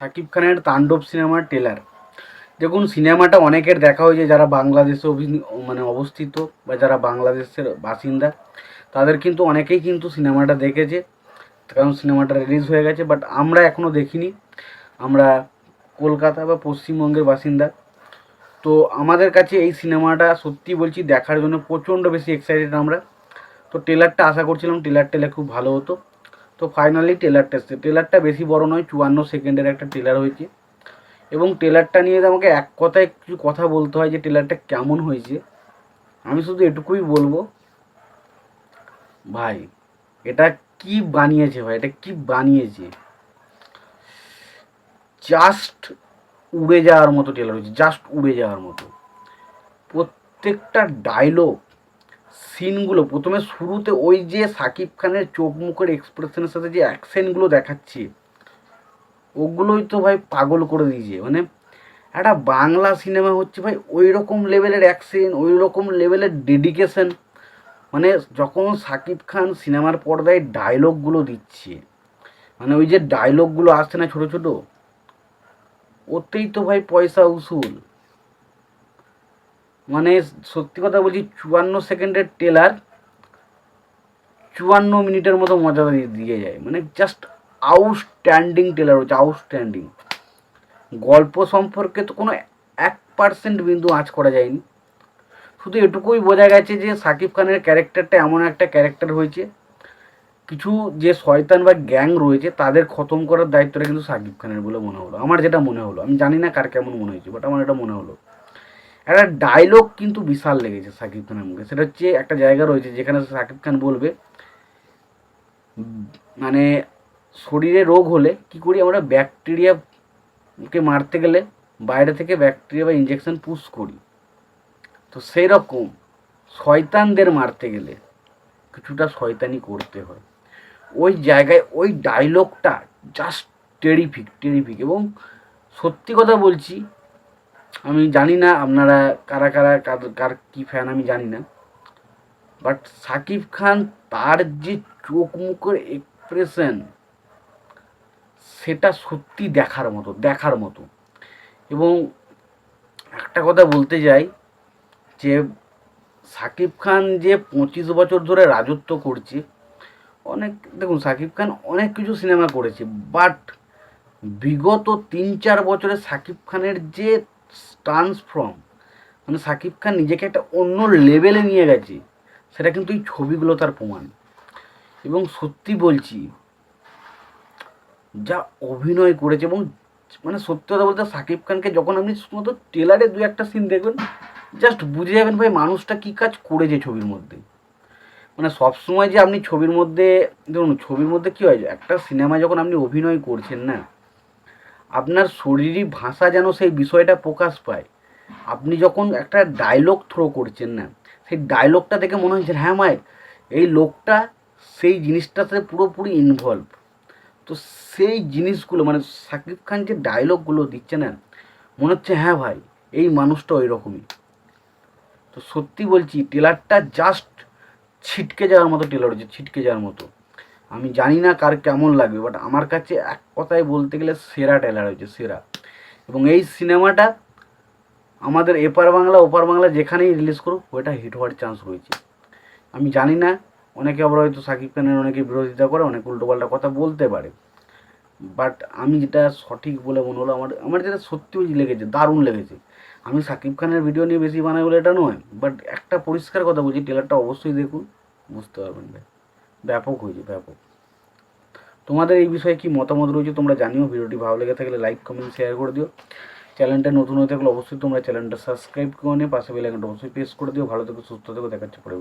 শাকিব খানের তাণ্ডব সিনেমার ট্রেলার দেখুন, সিনেমাটা অনেকের দেখা হয়েছে, যারা বাংলাদেশে মানে অবস্থিত বা যারা বাংলাদেশের বাসিন্দা, তাদের কিন্তু অনেকেই কিন্তু সিনেমাটা দেখেছে, কারণ সিনেমাটা রিলিজ হয়ে গেছে বাট আমরা এখনও দেখিনি। আমরা কলকাতা বা পশ্চিমবঙ্গের বাসিন্দা। তো আমাদের কাছে এই সিনেমাটা সত্যি বলছি, দেখার জন্য প্রচণ্ড বেশি এক্সাইটেড আমরা। তো ট্রেলারটা আশা করছিলাম ট্রেলার টেলে খুব ভালো হতো। তো ফাইনালি টেলারটা এসছে টেলারটা বেশি বড় নয়, চুয়ান্ন সেকেন্ডের একটা টেলার হয়েছে। এবং টেলারটা নিয়ে আমাকে এক কথায় কিছু কথা বলতে হয় যে টেলারটা কেমন হয়েছে। আমি শুধু এটুকুই বলব, ভাই, এটা কি বানিয়েছে ভাই? এটা কি বানিয়েছে? জাস্ট উড়ে যাওয়ার মতো টেলার হয়েছে জাস্ট উড়ে যাওয়ার মতো। প্রত্যেকটা ডায়লগ সিনগুলো প্রথমে শুরুতে ওই যে সাকিব খানের চোখ মুখের এক্সপ্রেশনের সাথে যে অ্যাকশনগুলো দেখাচ্ছে, ওগুলোই তো ভাই পাগল করে দিয়েছে। মানে একটা বাংলা সিনেমা হচ্ছে ভাই ওই রকম লেভেলের অ্যাকশন ওই রকম লেভেলের ডেডিকেশন মানে যখন সাকিব খান সিনেমার পর্দায় ডায়লগগুলো দিচ্ছে মানে ওই যে ডায়লগগুলো আসছে না ছোটো ছোটো, ওতেই তো ভাই পয়সা উসুল। মানে সত্যি কথা বলছি, চুয়ান্ন সেকেন্ডের টেলার চুয়ান্ন মিনিটের মতো মজা দিয়ে যায়। মানে জাস্ট আউটস্ট্যান্ডিং টেলার হচ্ছে আউটস্ট্যান্ডিং গল্প সম্পর্কে তো কোনো এক পার্সেন্ট বিন্দু আঁচ করা যায়নি। শুধু এটুকুই বোঝা গেছে যে সাকিব খানের ক্যারেক্টারটা এমন একটা ক্যারেক্টার হয়েছে। কিছু যে শয়তান বা গ্যাং রয়েছে, তাদের খতম করার দায়িত্বটা কিন্তু সাকিব খানের বলে মনে হলো। আমার যেটা মনে হলো, আমি জানি না কার কেমন মনে হয়েছে বাট আমার এটা মনে হলো। একটা ডায়লগ কিন্তু বিশাল লেগেছে সাকিব খানের মুখে। সেটা হচ্ছে একটা জায়গা রয়েছে যেখানে সাকিব খান বলবে মানে শরীরে রোগ হলে কি করি আমরা ব্যাকটেরিয়াকে মারতে গেলে বাইরে থেকে ব্যাকটেরিয়া বা ইঞ্জেকশন পুশ করি। তো সেই রকম শয়তানদের মারতে গেলে কিছুটা শয়তানি করতে হয়। ওই জায়গায় ওই ডায়লগটা জাস্ট টেরিফিক টেরিফিক এবং সত্যি কথা বলছি আমি জানি না আপনারা কারা কারা, কার কার কী ফ্যান আমি জানি না। বাট সাকিব খান তার যে চোখ মুখের এক্সপ্রেশন সেটা সত্যি দেখার মতো দেখার মতো। এবং একটা কথা বলতে যাই, যে সাকিব খান যে পঁচিশ বছর ধরে রাজত্ব করছে, অনেক, দেখুন, সাকিব খান অনেক কিছু সিনেমা করেছে বাট বিগত তিন চার বছরে সাকিব খানের যে ট্রান্সফর্ম মানে সাকিব খান নিজেকে একটা অন্য লেভেলে নিয়ে গেছে, সেটা কিন্তু এই ছবিগুলো তার প্রমাণ। এবং সত্যি বলছি, যা অভিনয় করেছে এবং মানে সত্যি কথা বলতে সাকিব খানকে যখন আপনি শুধুমাত্র ট্রেলারে দু একটা সিন দেখবেন জাস্ট বুঝে যাবেন ভাই মানুষটা কী কাজ করেছে ছবির মধ্যে। মানে সবসময় যে আপনি ছবির মধ্যে ধরুন ছবির মধ্যে কী হয়, একটা সিনেমা যখন আপনি অভিনয় করছেন না আপনার শরীরী ভাষা যেন সেই বিষয়টা প্রকাশ পায়। আপনি যখন একটা ডায়লগ থ্রো করছেন না, সেই ডায়লগটা দেখে মনে হচ্ছে হ্যাঁ মায় এই লোকটা সেই জিনিসটাতে পুরোপুরি ইনভলভ তো সেই জিনিসগুলো মানে সাকিব খান যে ডায়লগগুলো দিচ্ছে না, মনে হচ্ছে হ্যাঁ ভাই, এই মানুষটা ওই রকমই তো সত্যি বলছি টেলারটা জাস্ট ছিটকে যাওয়ার মতো টেলার হচ্ছে, ছিটকে যাওয়ার মতো। আমি জানি না কার কেমন লাগবে বাট আমার কাছে এক কথায় বলতে গেলে সেরা টেলার হয়েছে, সেরা। এবং এই সিনেমাটা আমাদের এপার বাংলা, ওপার বাংলা যেখানেই রিলিজ করুক ওইটা হিট হওয়ার চান্স রয়েছে। আমি জানি না, অনেকে আবার হয়তো সাকিব খানের অনেকে বিরোধিতা করে, অনেক উল্টোপাল্টা কথা বলতে পারে। বাট আমি যেটা সঠিক বলে মনে হলো, আমার আমার যেটা সত্যি লেগেছে, দারুণ লেগেছে। আমি সাকিব খানের ভিডিও নিয়ে বেশি বানাই বলে এটা নয় বাট একটা পরিষ্কার কথা বলছি ট্রেলারটা অবশ্যই দেখুন, বুঝতে পারবেন ভাই। ব্যাপক হয়েছে, ব্যাপক। তোমাদের এই বিষয়ে কি মতামত রয়েছে তোমরা জানিও, ভিডিওটি ভালো লেগে থাকলে লাইক কমেন্ট শেয়ার করে দিও। চ্যানেলটা নতুন হয়ে থাকলে অবশ্যই তোমরা চ্যানেলটা সাবস্ক্রাইব করে নিয়ে পাশে বেলাইকনটা অবশ্যই প্রেস করে দিও। ভালো থেকে, সুস্থ থেকো, দেখাচ্ছে পরে